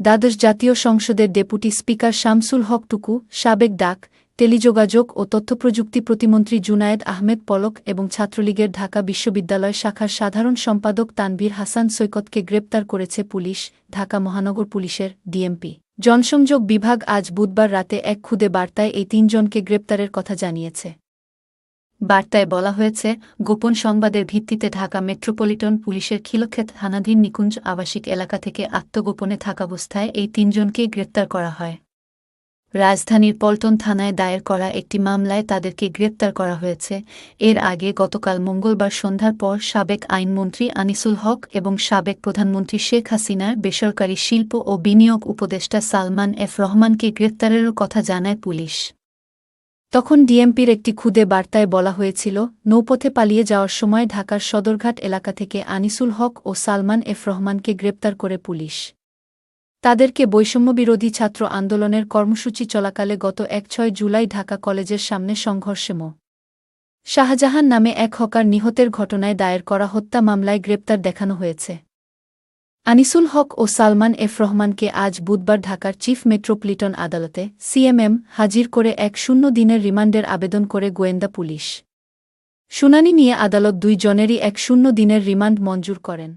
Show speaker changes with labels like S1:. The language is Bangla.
S1: দ্বাদশ জাতীয় সংসদের ডেপুটি স্পিকার শামসুল হক টুকু, সাবেক ডাক, টেলিযোগাযোগ ও তথ্যপ্রযুক্তি প্রতিমন্ত্রী জুনায়েদ আহমেদ পলক এবং ছাত্রলীগের ঢাকা বিশ্ববিদ্যালয় শাখার সাধারণ সম্পাদক তানভীর হাসান সৈকতকে গ্রেপ্তার করেছে পুলিশ, ঢাকা মহানগর পুলিশের ডিএমপি। জনসংযোগ বিভাগ আজ বুধবার রাতে এক খুদে বার্তায় এই তিনজনকে গ্রেপ্তারের কথা জানিয়েছে। বার্তায় বলা হয়েছে, গোপন সংবাদের ভিত্তিতে ঢাকা মেট্রোপলিটন পুলিশের খিলক্ষেত থানাধীন নিকুঞ্জ আবাসিক এলাকা থেকে আত্মগোপনে থাকাবস্থায় এই তিনজনকে গ্রেপ্তার করা হয়। রাজধানীর পল্টন থানায় দায়ের করা একটি মামলায় তাদেরকে গ্রেপ্তার করা হয়েছে। এর আগে গতকাল মঙ্গলবার সন্ধ্যার পর সাবেক আইনমন্ত্রী আনিসুল হক এবং সাবেক প্রধানমন্ত্রী শেখ হাসিনার বেসরকারি শিল্প ও বিনিয়োগ উপদেষ্টা সালমান এফ রহমানকে গ্রেপ্তারেরও কথা জানায় পুলিশ। তখন ডিএমপির একটি খুদে বার্তায় বলা হয়েছিল, নৌপথে পালিয়ে যাওয়ার সময় ঢাকার সদরঘাট এলাকা থেকে আনিসুল হক ও সালমান এফ রহমানকে গ্রেপ্তার করে পুলিশ। তাদেরকে বৈষম্যবিরোধী ছাত্র আন্দোলনের কর্মসূচি চলাকালে গত এক ছয় জুলাই ঢাকা কলেজের সামনে সংঘর্ষে মো। শাহজাহান নামে এক হকার নিহতের ঘটনায় দায়ের করা হত্যা মামলায় গ্রেপ্তার দেখানো হয়েছে। আনিসুল হক ও সালমান এফ রহমানকে আজ বুধবার ঢাকার চিফ মেট্রোপলিটন আদালতে সিএমএম হাজির করে এক শূন্য দিনের রিমান্ডের আবেদন করে গোয়েন্দা পুলিশ। শুনানি নিয়ে আদালত দুই জনেরই এক শূন্য দিনের রিমান্ড মঞ্জুর করেন।